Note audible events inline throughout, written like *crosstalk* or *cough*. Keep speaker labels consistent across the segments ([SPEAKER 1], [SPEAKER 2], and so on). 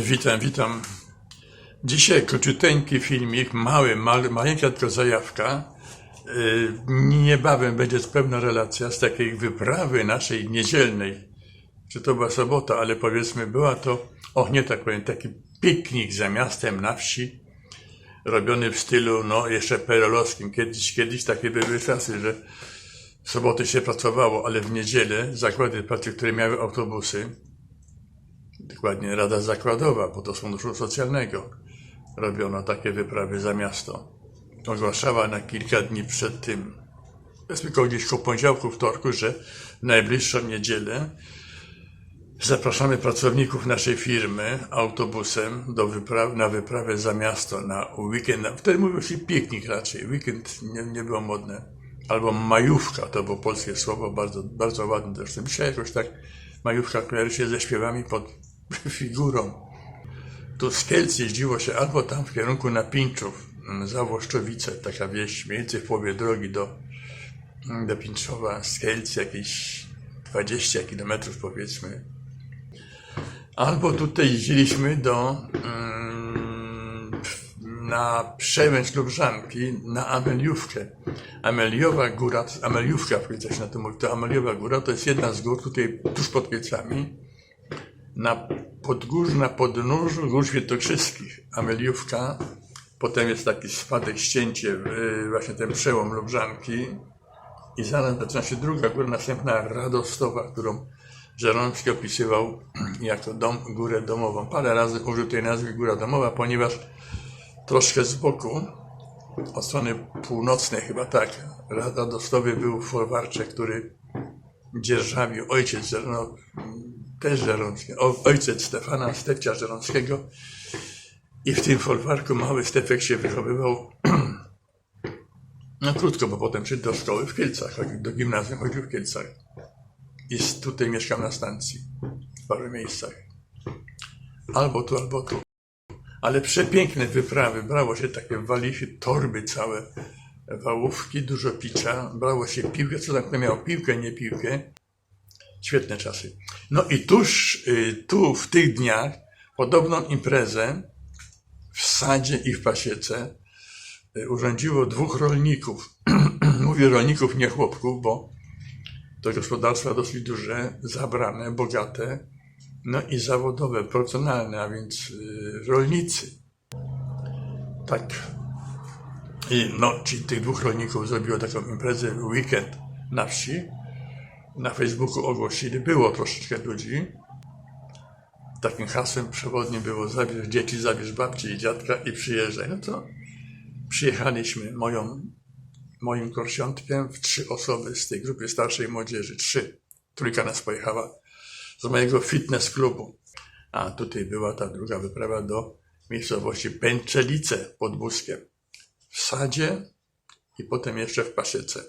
[SPEAKER 1] Witam, witam. Dzisiaj króciuteńki filmik, mały, mały, maleńka tylko zajawka. Yy, Niebawem będzie pełna relacja z takiej wyprawy naszej niedzielnej. Czy to była sobota, ale powiedzmy była to, och nie tak powiem, taki piknik za miastem na wsi, robiony w stylu, no jeszcze perelowskim. Kiedyś, kiedyś takie były czasy, że w soboty się pracowało, ale w niedzielę zakłady pracy, które miały autobusy, dokładnie Rada Zakładowa, bo to Funduszu Socjalnego, robiono takie wyprawy za miasto. Ogłaszała na kilka dni przed tym, powiedzmy koło gdzieś koło poniedziałku, wtorku, że w najbliższą niedzielę zapraszamy pracowników naszej firmy autobusem do wypraw, na wyprawę za miasto, na weekend. Wtedy mówił się piknik raczej, weekend nie, nie było modne. Albo majówka, to było polskie słowo, bardzo, bardzo ładne zresztą. Dzisiaj jakoś tak majówka kojarzy się ze śpiewami pod *laughs* figurą. Tu z Kielc jeździło się albo tam w kierunku na Pińczów, mm, za Włoszczowice, taka wieś, mniej więcej w połowie drogi do, mm, do Pińczowa, z Kielc jakieś 20 kilometrów powiedzmy. Albo tutaj jeździliśmy do, mm, na Przemęcz Lubrzanki, na Ameliówkę. Ameliowa Góra, Ameliówka, się na to mówi, to Ameliowa Góra to jest jedna z gór tutaj tuż pod Kielcami na podgórzu, na podnóżu Gór Świętokrzyskich, Ameliówka, potem jest taki spadek, ścięcie, y, właśnie ten przełom Lubrzanki i zaraz zaczyna się druga góra, następna Radostowa, którą Żeromski opisywał *clears throat* jako dom, górę domową. Parę razy użył tej nazwy Góra Domowa, ponieważ troszkę z boku, od strony północnej chyba tak, Radostowy był folwarczek, który dzierżawił ojciec, no, też Żeromski, o- ojciec Stefana Stefcia Żeromskiego i w tym folwarku mały Stefek się wychowywał. *clears throat* No krótko, bo potem szedł do szkoły w Kielcach, do gimnazjum, chodził w Kielcach. I tutaj mieszkał na stacji w paru miejscach. Albo tu, albo tu. Ale przepiękne wyprawy, brało się takie walisy, torby całe, wałówki, dużo picia, brało się piłkę, co tam kto miał piłkę, nie piłkę. Świetne czasy. No i tuż y, tu, w tych dniach, podobną imprezę w sadzie i w pasiece y, urządziło dwóch rolników. *clears throat* Mówię rolników, nie chłopków, bo to gospodarstwa dosyć duże, zabrane, bogate, no i zawodowe, profesjonalne, a więc y, rolnicy. Tak. I no, czyli tych dwóch rolników zrobiło taką imprezę weekend na wsi. Na Facebooku ogłosili, było troszeczkę ludzi. Takim hasłem przewodnim było zabierz dzieci, zabierz babci i dziadka i przyjeżdżaj. No to przyjechaliśmy moją, moim korsiątkiem w trzy osoby z tej grupy starszej młodzieży. Trzy. Trójka nas pojechała z mojego fitness klubu. A tutaj była ta druga wyprawa do miejscowości Pęczelice pod Buskiem. W sadzie i potem jeszcze w Pasiece.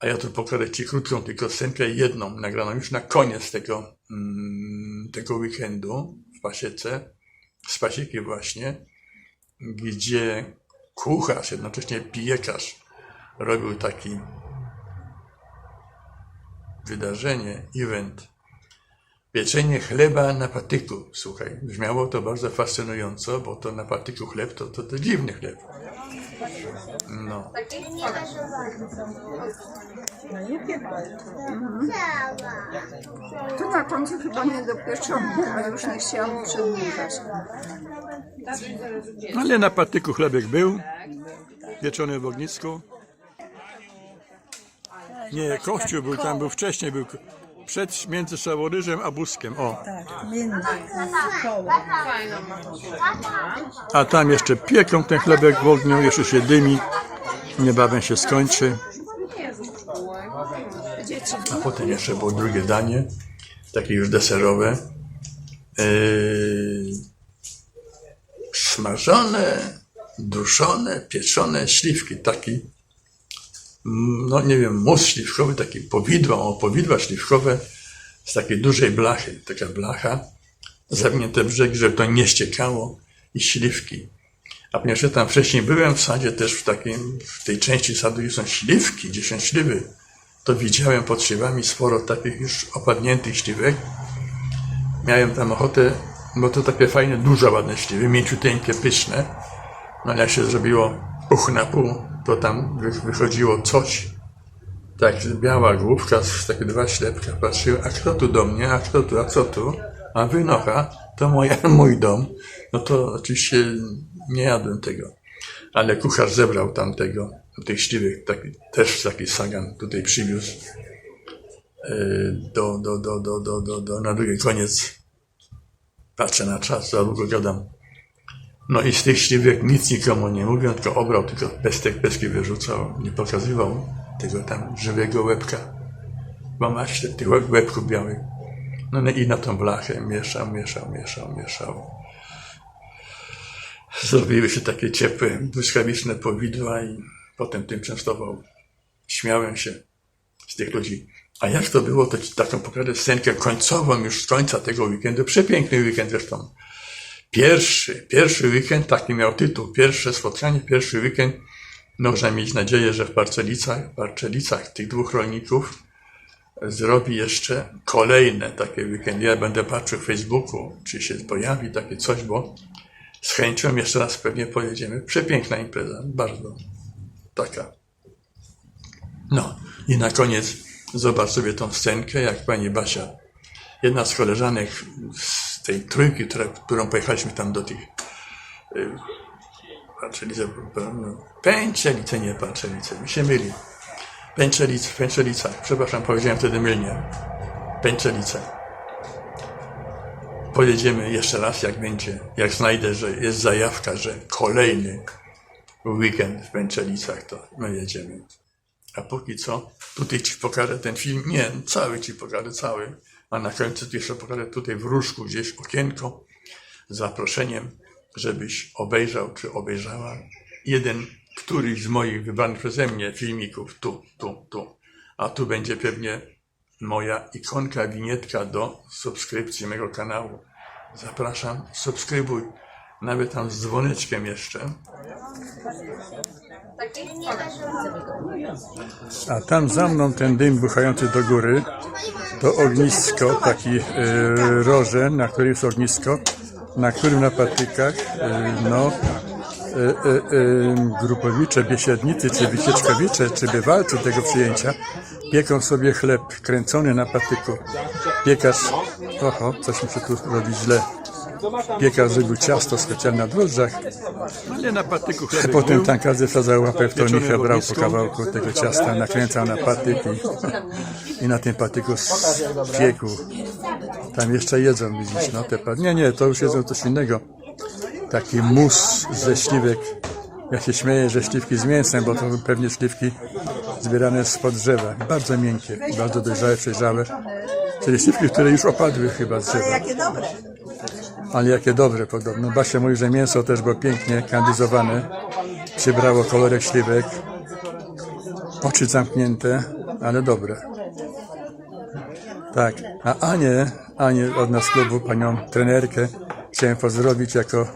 [SPEAKER 1] A ja tu pokażę Ci krótką tylko scenkę, jedną, nagraną już na koniec tego, mm, tego weekendu w Pasiece, z Pasieki właśnie, gdzie kucharz, jednocześnie piekarz robił taki wydarzenie, event, pieczenie chleba na patyku. Słuchaj, brzmiało to bardzo fascynująco, bo to na patyku chleb to, to, to dziwny chleb. No.
[SPEAKER 2] To na końcu chyba nie dopieczone, ale już nie chciałam przedłużać.
[SPEAKER 1] Ale na patyku chlebek był, pieczony w ognisku. Nie, kościół był tam, był wcześniej, był przed, między Szaworyżem a Buskiem, o.
[SPEAKER 2] Tak, między koło.
[SPEAKER 1] A tam jeszcze pieką ten chlebek w ogniu, jeszcze się dymi, niebawem się skończy. A potem jeszcze było drugie danie, takie już deserowe. Yy, smażone, duszone, pieczone śliwki, taki, no nie wiem, mus śliwkowy, taki powidła, o powidła śliwkowe z takiej dużej blachy, taka blacha, zawinięte brzegi, żeby to nie ściekało i śliwki. A ponieważ ja tam wcześniej byłem w sadzie też w takim, w tej części sadu, gdzie są śliwki, gdzie są śliwy, to widziałem pod szybami sporo takich już opadniętych śliwek. Miałem tam ochotę bo to takie fajne, duże, ładne śliwy, mięciuteńkie, pyszne. No ale jak się zrobiło puch na pół, to tam wy- wychodziło coś, tak biała główka, takie dwa ślepka patrzyły, a kto tu do mnie, a kto tu, a co tu? A wynocha, to moja, *laughs* mój dom. No to oczywiście nie jadłem tego. Ale kucharz zebrał tamtego, tych śliwych, taki, też taki sagan tutaj przywiózł e, do, do, do, do, do, do, do, na drugi koniec. Patrzę na czas, za długo gadam. No i z tych śliwek nic nikomu nie mówią, tylko obrał, tylko pestek peski wyrzucał, nie pokazywał tego tam żywego łebka. Bo masz tych łeb- łebków białych. No, no i na tą blachę mieszał, mieszał, mieszał, mieszał. Zrobiły się takie ciepłe, błyskawiczne powidła i potem tym częstował. Śmiałem się z tych ludzi. A jak to było, to taką pokażę scenkę końcową już z końca tego weekendu. Przepiękny weekend zresztą. Pierwszy, pierwszy weekend, taki miał tytuł. Pierwsze spotkanie, pierwszy weekend. Można mieć nadzieję, że w Parcelicach, Parcelicach tych dwóch rolników zrobi jeszcze kolejne takie weekendy. Ja będę patrzył w Facebooku, czy się pojawi takie coś, bo z chęcią jeszcze raz pewnie pojedziemy. Przepiękna impreza, bardzo taka. No i na koniec zobacz sobie tą scenkę, jak pani Basia, jedna z koleżanek z tej trójki, która, którą pojechaliśmy tam do tych y, Patrzelice, no, Pęczelice, nie Patrzelice, mi się myli. Pęczelice, Pęczelica, przepraszam, powiedziałem wtedy mylnie. Pęczelice. Pojedziemy jeszcze raz, jak będzie, jak znajdę, że jest zajawka, że kolejny weekend w Pęczelicach, to my jedziemy. A póki co, tutaj ci pokażę ten film, nie, cały ci pokażę, cały, a na końcu jeszcze pokażę tutaj w różku gdzieś okienko z zaproszeniem, żebyś obejrzał czy obejrzała jeden, któryś z moich wybranych przeze mnie filmików, tu, tu, tu. A tu będzie pewnie moja ikonka, winietka do subskrypcji mego kanału. Zapraszam, subskrybuj, nawet tam z dzwoneczkiem jeszcze. A tam za mną ten dym buchający do góry, to ognisko, taki e, roże, na którym jest ognisko, na którym na patykach, e, no, e, e, grupowicze, biesiadnicy, czy wycieczkowicze, czy bywalcy tego przyjęcia pieką sobie chleb kręcony na patyku. Piekarz, oho, coś mi się tu robi źle. Piekarz zrobił ciasto specjalnie na drożdżach,
[SPEAKER 3] chlebek
[SPEAKER 1] potem tam każdy wsadzał łapę w
[SPEAKER 3] w
[SPEAKER 1] brał po kawałku tego ciasta, nakręcał na patyk i, i na tym patyku piekł. Tam jeszcze jedzą, widzisz, no te pa- Nie, nie, to już jedzą coś innego. Taki mus ze śliwek. Ja się śmieję, że śliwki z mięsem, bo to pewnie śliwki zbierane spod drzewa. Bardzo miękkie, bardzo dojrzałe, przejrzałe. Czyli śliwki, które już opadły chyba z drzewa. Ale jakie dobre podobno. Basia mówi, że mięso też było pięknie kandyzowane. Przybrało kolorek śliwek. Oczy zamknięte, ale dobre. Tak. A Anię, Anię od nas klubu, panią trenerkę, chciałem pozdrowić jako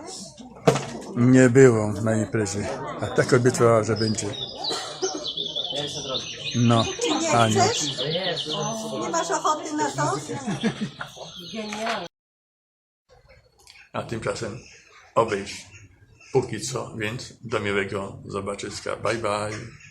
[SPEAKER 1] niebyłą na imprezie. A tak obiecała, że będzie. No,
[SPEAKER 2] chcesz? Nie masz ochoty na to?
[SPEAKER 1] A tymczasem obejść póki co, więc do miłego zobaczyska. Bye bye.